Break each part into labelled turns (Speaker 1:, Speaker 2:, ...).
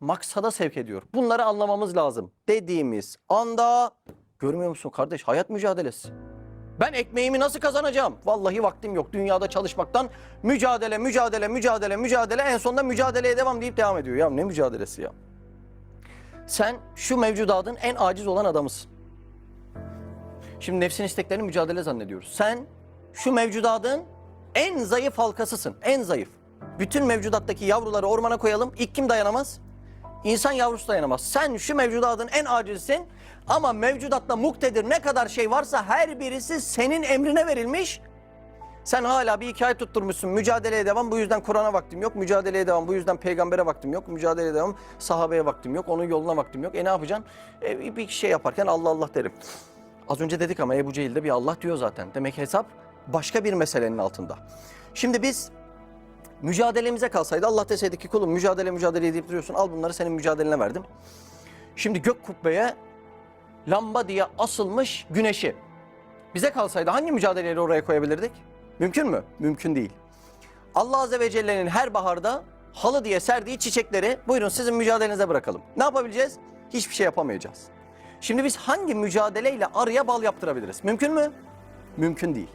Speaker 1: maksada sevk ediyor. Bunları anlamamız lazım. Dediğimiz anda görmüyor musun kardeş hayat mücadelesi. Ben ekmeğimi nasıl kazanacağım? Vallahi vaktim yok. Dünyada çalışmaktan mücadele, mücadele, mücadele, mücadele. En sonunda mücadeleye devam deyip devam ediyor. Ya ne mücadelesi ya? Sen şu mevcudatın en aciz olan adamısın. Şimdi nefsin isteklerini mücadele zannediyoruz. Sen şu mevcudatın en zayıf halkasısın. En zayıf. Bütün mevcudattaki yavruları ormana koyalım. İlk kim dayanamaz? İnsan yavrusu dayanamaz. Sen şu mevcudatın en acizisin ama mevcudatta muktedir ne kadar şey varsa her birisi senin emrine verilmiş. Sen hala bir hikaye tutturmuşsun. Mücadeleye devam. Bu yüzden Kur'an'a vaktim yok. Mücadeleye devam. Bu yüzden peygambere vaktim yok. Mücadeleye devam. Sahabeye vaktim yok. Onun yoluna vaktim yok. E ne yapacaksın? E, bir şey yaparken Allah Allah derim. Az önce dedik ama Ebu Cehil'de bir Allah diyor zaten. Demek hesap başka bir meselenin altında. Şimdi biz mücadelemize kalsaydı Allah deseydi ki kulum mücadele mücadele deyip duruyorsun. Al bunları senin mücadelene verdim. Şimdi gök kubbeye lamba diye asılmış güneşi. Bize kalsaydı hangi mücadeleleri oraya koyabilirdik? Mümkün mü? Mümkün değil. Allah Azze ve Celle'nin her baharda halı diye serdiği çiçekleri buyurun sizin mücadelenize bırakalım. Ne yapabileceğiz? Hiçbir şey yapamayacağız. Şimdi biz hangi mücadeleyle arıya bal yaptırabiliriz? Mümkün mü? Mümkün değil.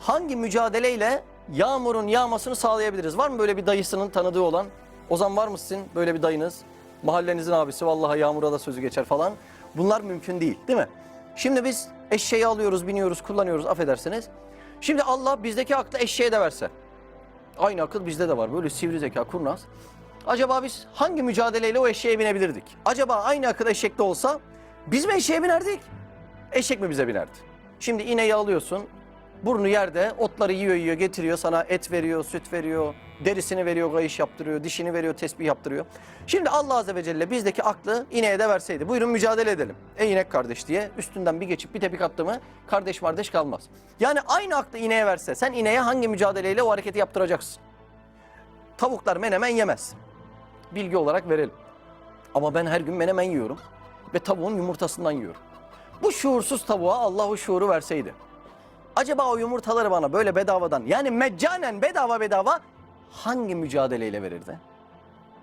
Speaker 1: Hangi mücadeleyle yağmurun yağmasını sağlayabiliriz? Var mı böyle bir dayısının tanıdığı olan? Ozan var mısın böyle bir dayınız? Mahallenizin abisi vallahi yağmura da sözü geçer falan. Bunlar mümkün değil değil mi? Şimdi biz eşeği alıyoruz, biniyoruz, kullanıyoruz affedersiniz. Şimdi Allah bizdeki aklı eşeğe de verse. Aynı akıl bizde de var. Böyle sivri zeka, kurnaz. Acaba biz hangi mücadeleyle o eşeğe binebilirdik? Acaba aynı akıl eşekte olsa biz mi eşeğe binerdik? Eşek mi bize binerdi? Şimdi ineği alıyorsun. Burnu yerde otları yiyor yiyor getiriyor sana et veriyor, süt veriyor, derisini veriyor, kayış yaptırıyor, dişini veriyor, tesbih yaptırıyor. Şimdi Allah Azze ve Celle bizdeki aklı ineğe de verseydi. Buyurun mücadele edelim. Ey inek kardeş diye üstünden bir geçip bir tepik attı mı kardeş kardeş kalmaz. Yani aynı aklı ineğe verse sen ineğe hangi mücadeleyle o hareketi yaptıracaksın? Tavuklar menemen yemez. Bilgi olarak verelim. Ama ben her gün menemen yiyorum ve tavuğun yumurtasından yiyorum. Bu şuursuz tavuğa Allah o şuuru verseydi. Acaba o yumurtaları bana böyle bedavadan yani meccanen bedava bedava hangi mücadeleyle verirdi?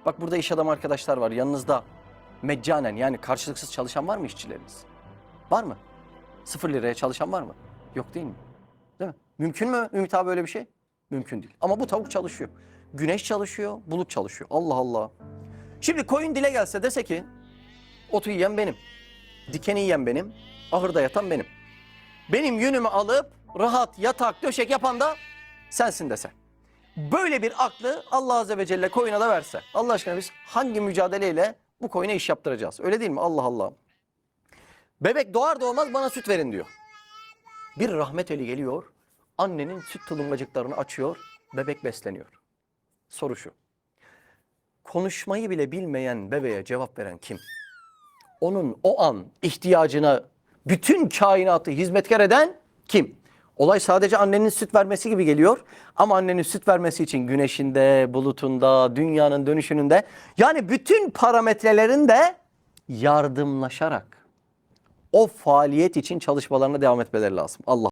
Speaker 1: Bak burada iş adamı arkadaşlar var yanınızda meccanen yani karşılıksız çalışan var mı işçileriniz? Var mı? Sıfır liraya çalışan var mı? Yok değil mi? Değil mi? Mümkün mü Ümit abi böyle bir şey? Mümkün değil. Ama bu tavuk çalışıyor. Güneş çalışıyor, bulut çalışıyor. Allah Allah. Şimdi koyun dile gelse dese ki otu yiyen benim. Dikeni yiyen benim. Ahırda yatan benim. Benim yünümü alıp rahat yatak döşek yapan da sensin dese. Böyle bir aklı Allah Azze ve Celle koyuna da verse. Allah aşkına biz hangi mücadeleyle bu koyuna iş yaptıracağız? Öyle değil mi? Allah Allah. Bebek doğar doğmaz bana süt verin diyor. Bir rahmet eli geliyor. Annenin süt tulumacıklarını açıyor. Bebek besleniyor. Soru şu. Konuşmayı bile bilmeyen bebeğe cevap veren kim? Onun o an ihtiyacına bütün kainatı hizmetkar eden kim? Olay sadece annenin süt vermesi gibi geliyor. Ama annenin süt vermesi için güneşinde, bulutunda, dünyanın dönüşününde yani bütün parametrelerinde yardımlaşarak o faaliyet için çalışmalarına devam etmeleri lazım. Allah